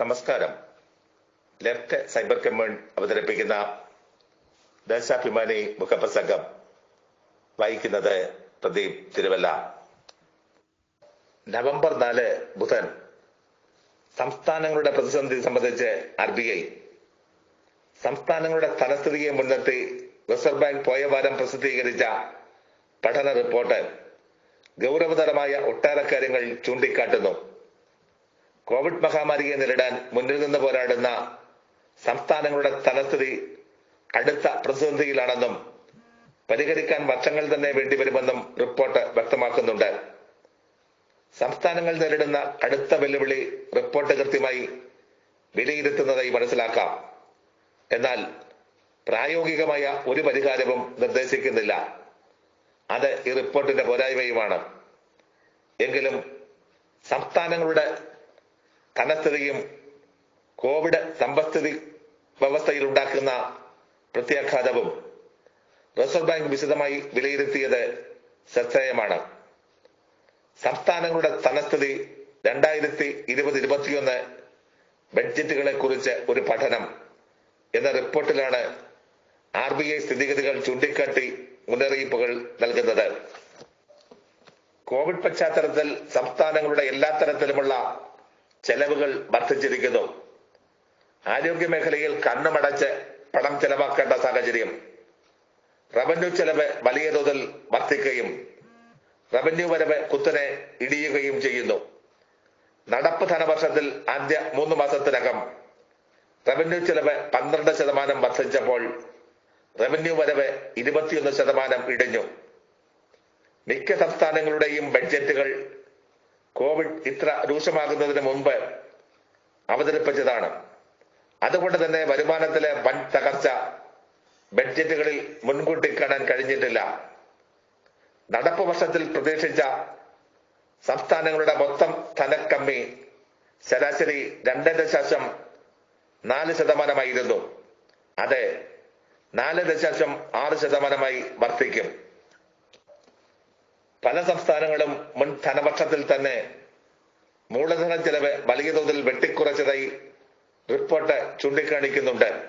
നമസ്കാരം. Left cyber command അവതരിപ്പിക്കുന്ന ദേശാഭിമാനി മുഖപ്രസംഗം വായിക്കുന്നത് പ്രദീപ് തിരുവല്ല. നവംബർ നാല് ബുധൻ സംസ്ഥാനങ്ങളുടെ പ്രതിസന്ധി സംബന്ധിച്ച് ആർ ബി ഐ സംസ്ഥാനങ്ങളുടെ സ്ഥലസ്ഥിതിയെ മുൻനിർത്തി റിസർവ് ബാങ്ക് പോയ വാരം പ്രസിദ്ധീകരിച്ച പഠന റിപ്പോർട്ട് ഗൗരവതരമായ ഒട്ടേറെ കാര്യങ്ങൾ ചൂണ്ടിക്കാട്ടുന്നു. കോവിഡ് മഹാമാരിയെ നേരിടാൻ മുന്നിൽ നിന്ന് പോരാടുന്ന സംസ്ഥാനങ്ങളുടെ തലസ്ഥിതി അടുത്ത പ്രതിസന്ധിയിലാണെന്നും പരിഹരിക്കാൻ വർഷങ്ങൾ തന്നെ വേണ്ടിവരുമെന്നും റിപ്പോർട്ട് വ്യക്തമാക്കുന്നുണ്ട്. സംസ്ഥാനങ്ങൾ നേരിടുന്ന അടുത്ത വെല്ലുവിളി റിപ്പോർട്ട് കൃത്യമായി വിലയിരുത്തുന്നതായി മനസ്സിലാക്കാം. എന്നാൽ പ്രായോഗികമായ ഒരു പരിഹാരവും നിർദ്ദേശിക്കുന്നില്ല. അത് ഈ റിപ്പോർട്ടിന്റെ പോരായ്മയുമാണ്. എങ്കിലും സംസ്ഥാനങ്ങളുടെ ധനസ്ഥിതിയും കോവിഡ് സമ്പസ്ഥിതി വ്യവസ്ഥയിൽ ഉണ്ടാക്കുന്ന പ്രത്യാഘാതവും റിസർവ് ബാങ്ക് വിശദമായി വിലയിരുത്തിയത് ശ്രദ്ധേയമാണ്. സംസ്ഥാനങ്ങളുടെ ധനസ്ഥിതി രണ്ടായിരത്തി ഇരുപത് ഇരുപത്തിയൊന്ന് ബഡ്ജറ്റുകളെ കുറിച്ച് ഒരു പഠനം എന്ന റിപ്പോർട്ടിലാണ് ആർ ബി ഐ സ്ഥിതിഗതികൾ ചൂണ്ടിക്കാട്ടി മുന്നറിയിപ്പുകൾ നൽകുന്നത്. കോവിഡ് പശ്ചാത്തലത്തിൽ സംസ്ഥാനങ്ങളുടെ എല്ലാ തരത്തിലുമുള്ള ചെലവുകൾ വർദ്ധിച്ചിരിക്കുന്നു. ആരോഗ്യ മേഖലയിൽ കണ്ണുമടച്ച് പണം ചെലവാക്കേണ്ട സാഹചര്യം. റവന്യൂ ചെലവ് വലിയ തോതിൽ വർദ്ധിക്കുകയും റവന്യൂ വരവ് കുത്തനെ ഇടിയുകയും ചെയ്യുന്നു. നടപ്പ് ധനവർഷത്തിൽ ആദ്യ മൂന്ന് മാസത്തിനകം റവന്യൂ ചെലവ് പന്ത്രണ്ട് ശതമാനം വർദ്ധിച്ചപ്പോൾ റവന്യൂ വരവ് ഇരുപത്തിയൊന്ന് ശതമാനം ഇടിഞ്ഞു. മിക്ക സംസ്ഥാനങ്ങളുടെയും ബഡ്ജറ്റുകൾ കോവിഡ് ഇത്ര രൂക്ഷമാകുന്നതിന് മുമ്പ് അവതരിപ്പിച്ചതാണ്. അതുകൊണ്ട് തന്നെ വരുമാനത്തിലെ വൻ തകർച്ച ബഡ്ജറ്റുകളിൽ മുൻകൂട്ടി കാണാൻ കഴിഞ്ഞിട്ടില്ല. നടപ്പ് വർഷത്തിൽ പ്രതീക്ഷിച്ച സംസ്ഥാനങ്ങളുടെ മൊത്തം ധനക്കമ്മി ശരാശരി രണ്ട് ദശാംശം നാല് ശതമാനമായിരുന്നു. അതെ നാല് ദശാംശം ആറ് ശതമാനമായി വർദ്ധിക്കും. പല സംസ്ഥാനങ്ങളും മുൻ ധനവർഷത്തിൽ തന്നെ മൂലധന ചെലവ് വലിയ തോതിൽ വെട്ടിക്കുറച്ചതായി റിപ്പോർട്ട് ചൂണ്ടിക്കാണിക്കുന്നുണ്ട്.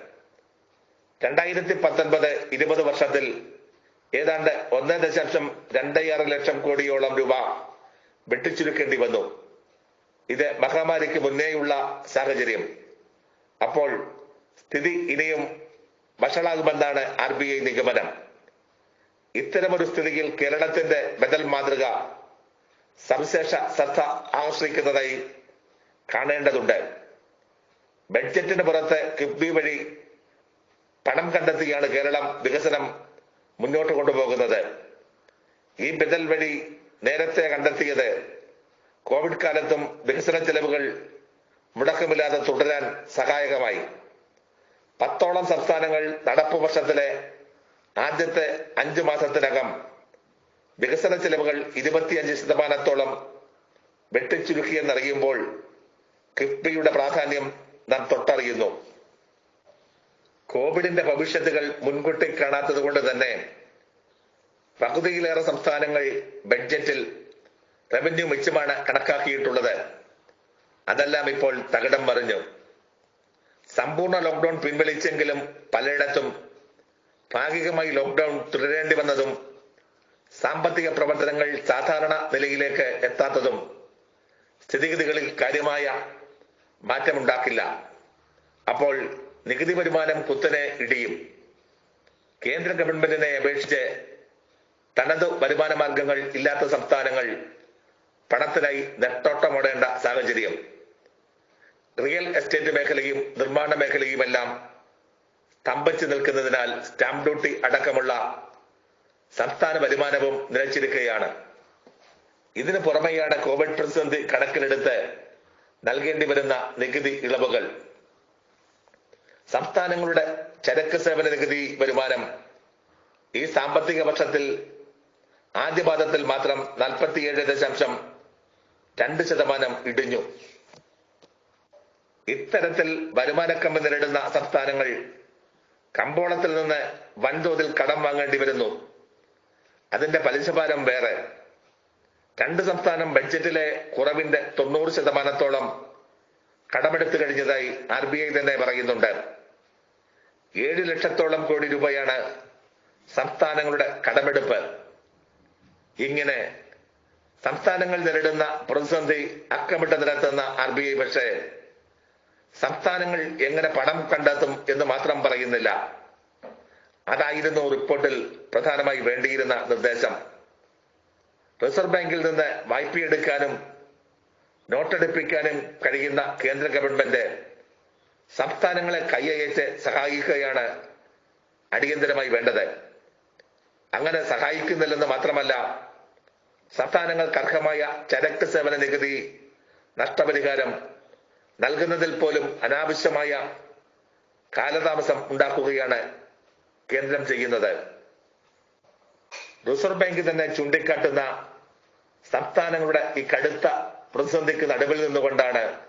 രണ്ടായിരത്തി പത്തൊൻപത് ഇരുപത് വർഷത്തിൽ ഏതാണ്ട് ഒന്ന് ദശാംശം രണ്ട് ആറ് ലക്ഷം കോടിയോളം രൂപ വെട്ടിച്ചുരുക്കേണ്ടി വന്നു. ഇത് മഹാമാരിക്ക് മുന്നേയുള്ള സാഹചര്യം. അപ്പോൾ സ്ഥിതി ഇനിയും വഷളാകുമെന്നാണ് ആർ ബി ഐ നിഗമനം. ഇത്തരമൊരു സ്ഥിതിയിൽ കേരളത്തിന്റെ ബദൽ മാതൃക സവിശേഷ ശ്രദ്ധ ആകർഷിക്കുന്നതായി കാണേണ്ടതുണ്ട്. ബഡ്ജറ്റിന് പുറത്ത് കിഫ്ബി വഴി പണം കണ്ടെത്തിയാണ് കേരളം വികസനം മുന്നോട്ട് കൊണ്ടുപോകുന്നത്. ഈ ബദൽ വഴി നേരത്തെ കണ്ടെത്തിയത് കോവിഡ് കാലത്തും വികസന ചെലവുകൾ മുടക്കമില്ലാതെ തുടരാൻ സഹായകമായി. പത്തോളം സംസ്ഥാനങ്ങൾ നടപ്പ് വർഷത്തിലെ ആദ്യത്തെ അഞ്ചു മാസത്തിനകം വികസന ചെലവുകൾ ഇരുപത്തിയഞ്ച് ശതമാനത്തോളം വെട്ടിച്ചുരുക്കിയെന്നറിയുമ്പോൾ കിഫ്ബിയുടെ പ്രാധാന്യം നാം തൊട്ടറിയുന്നു. കോവിഡിന്റെ ഭവിഷ്യത്തുകൾ മുൻകൂട്ടി കാണാത്തത് കൊണ്ട് തന്നെ പകുതിയിലേറെ സംസ്ഥാനങ്ങൾ ബഡ്ജറ്റിൽ റവന്യൂ മിച്ചമാണ് കണക്കാക്കിയിട്ടുള്ളത്. അതെല്ലാം ഇപ്പോൾ തകിടം മറിഞ്ഞു. സമ്പൂർണ ലോക്ക്ഡൌൺ പിൻവലിച്ചെങ്കിലും പലയിടത്തും ഭാഗികമായി ലോക്ക്ഡൌൺ തുടരേണ്ടി വന്നതും സാമ്പത്തിക പ്രവർത്തനങ്ങൾ സാധാരണ നിലയിലേക്ക് എത്താത്തതും സ്ഥിതിഗതികളിൽ കാര്യമായ മാറ്റമുണ്ടാക്കില്ല. അപ്പോൾ നികുതി വരുമാനം കുത്തനെ ഇടിയും. കേന്ദ്ര ഗവൺമെന്റിനെ അപേക്ഷിച്ച് തനത് വരുമാന മാർഗങ്ങൾ ഇല്ലാത്ത സംസ്ഥാനങ്ങൾ പണത്തിനായി നെട്ടോട്ടമോടേണ്ട സാഹചര്യം. റിയൽ എസ്റ്റേറ്റ് മേഖലയും നിർമ്മാണ മേഖലയുമെല്ലാം സ്തംഭിച്ചു നിൽക്കുന്നതിനാൽ സ്റ്റാമ്പ് ഡ്യൂട്ടി അടക്കമുള്ള സംസ്ഥാന വരുമാനവും നിലച്ചിരിക്കുകയാണ്. ഇതിനു പുറമെയാണ് കോവിഡ് പ്രതിസന്ധി കണക്കിലെടുത്ത് നൽകേണ്ടി വരുന്ന നികുതി ഇളവുകൾ. സംസ്ഥാനങ്ങളുടെ ചരക്ക് സേവന നികുതി വരുമാനം ഈ സാമ്പത്തിക വർഷത്തിൽ ആദ്യപാദത്തിൽ മാത്രം നാൽപ്പത്തിയേഴ് ദശാംശം രണ്ട് ശതമാനം ഇടിഞ്ഞു. ഇത്തരത്തിൽ വരുമാനക്കമ്മി നേരിടുന്ന സംസ്ഥാനങ്ങൾ കമ്പോളത്തിൽ നിന്ന് വൻതോതിൽ കടം വാങ്ങേണ്ടി വരുന്നു. അതിന്റെ പലിശഭാരം വേറെ. രണ്ട് സംസ്ഥാനം ബഡ്ജറ്റിലെ കുറവിന്റെ തൊണ്ണൂറ് ശതമാനത്തോളം കടമെടുത്തു കഴിഞ്ഞതായി ആർ ബി ഐ തന്നെ പറയുന്നുണ്ട്. ഏഴ് ലക്ഷത്തോളം കോടി രൂപയാണ് സംസ്ഥാനങ്ങളുടെ കടമെടുപ്പ്. ഇങ്ങനെ സംസ്ഥാനങ്ങൾ നേരിടുന്ന പ്രതിസന്ധി അക്കമിട്ട് നിരത്തുന്ന ആർ ബി ഐ പക്ഷേ സംസ്ഥാനങ്ങൾ എങ്ങനെ പണം കണ്ടെത്തും എന്ന് മാത്രം പറയുന്നില്ല. അതായിരുന്നു റിപ്പോർട്ടിൽ പ്രധാനമായി വേണ്ടിയിരുന്ന നിർദ്ദേശം. റിസർവ് ബാങ്കിൽ നിന്ന് വായ്പയെടുക്കാനും നോട്ടെടുപ്പിക്കാനും കഴിയുന്ന കേന്ദ്ര ഗവൺമെന്റ് സംസ്ഥാനങ്ങളെ കൈയേറ്റ് സഹായിക്കുകയാണ് അടിയന്തരമായി വേണ്ടത്. അങ്ങനെ സഹായിക്കുന്നില്ലെന്ന് മാത്രമല്ല സംസ്ഥാനങ്ങൾക്ക് അർഹമായ ചരക്ക് സേവന നികുതി നഷ്ടപരിഹാരം നൽകുന്നതിൽ പോലും അനാവശ്യമായ കാലതാമസം ഉണ്ടാക്കുകയാണ് കേന്ദ്രം ചെയ്യുന്നത്. റിസർവ് ബാങ്ക് തന്നെ ചൂണ്ടിക്കാട്ടുന്ന സംസ്ഥാനങ്ങളുടെ ഈ കടുത്ത പ്രതിസന്ധിക്ക് നടുവിൽ നിന്നുകൊണ്ടാണ്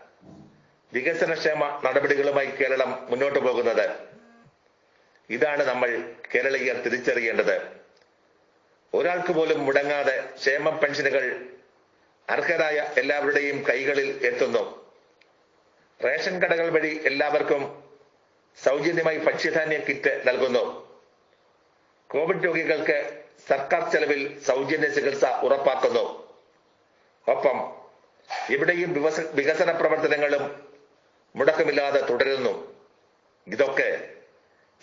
വികസനക്ഷേമ നടപടികളുമായി കേരളം മുന്നോട്ട് പോകുന്നത്. ഇതാണ് നമ്മൾ കേരളീയർ തിരിച്ചറിയേണ്ടത്. ഒരാൾക്ക് പോലും മുടങ്ങാതെ ക്ഷേമ പെൻഷനുകൾ അർഹരായ എല്ലാവരുടെയും കൈകളിൽ എത്തുന്നു. റേഷൻ കടകൾ വഴി എല്ലാവർക്കും സൗജന്യമായി ഭക്ഷ്യധാന്യ കിറ്റ് നൽകുന്നു. കോവിഡ് രോഗികൾക്ക് സർക്കാർ ചെലവിൽ സൗജന്യ ചികിത്സ ഉറപ്പാക്കുന്നു. ഒപ്പം ഇവിടെയും വികസന പ്രവർത്തനങ്ങളും മുടക്കമില്ലാതെ തുടരുന്നു. ഇതൊക്കെ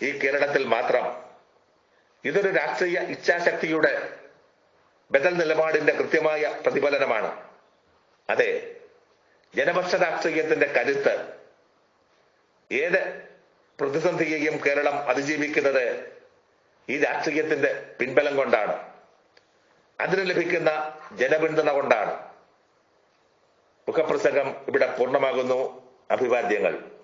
ഈ കേരളത്തിൽ മാത്രം. ഇതൊരു രാഷ്ട്രീയ ഇച്ഛാശക്തിയുടെ ബദൽ നിലപാടിന്റെ കൃത്യമായ പ്രതിഫലനമാണ്. അതെ ജനപക്ഷ രാഷ്ട്രീയത്തിന്റെ കരുത്ത് ഏത് പ്രതിസന്ധിയെയും കേരളം അതിജീവിക്കുന്നത് ഈ രാഷ്ട്രീയത്തിന്റെ പിൻബലം കൊണ്ടാണ്. അതിന് ലഭിക്കുന്ന ജനപിന്തുണ കൊണ്ടാണ്. മുഖപ്രസംഗം ഇവിടെ പൂർണമാകുന്നു. അഭിവാദ്യങ്ങൾ.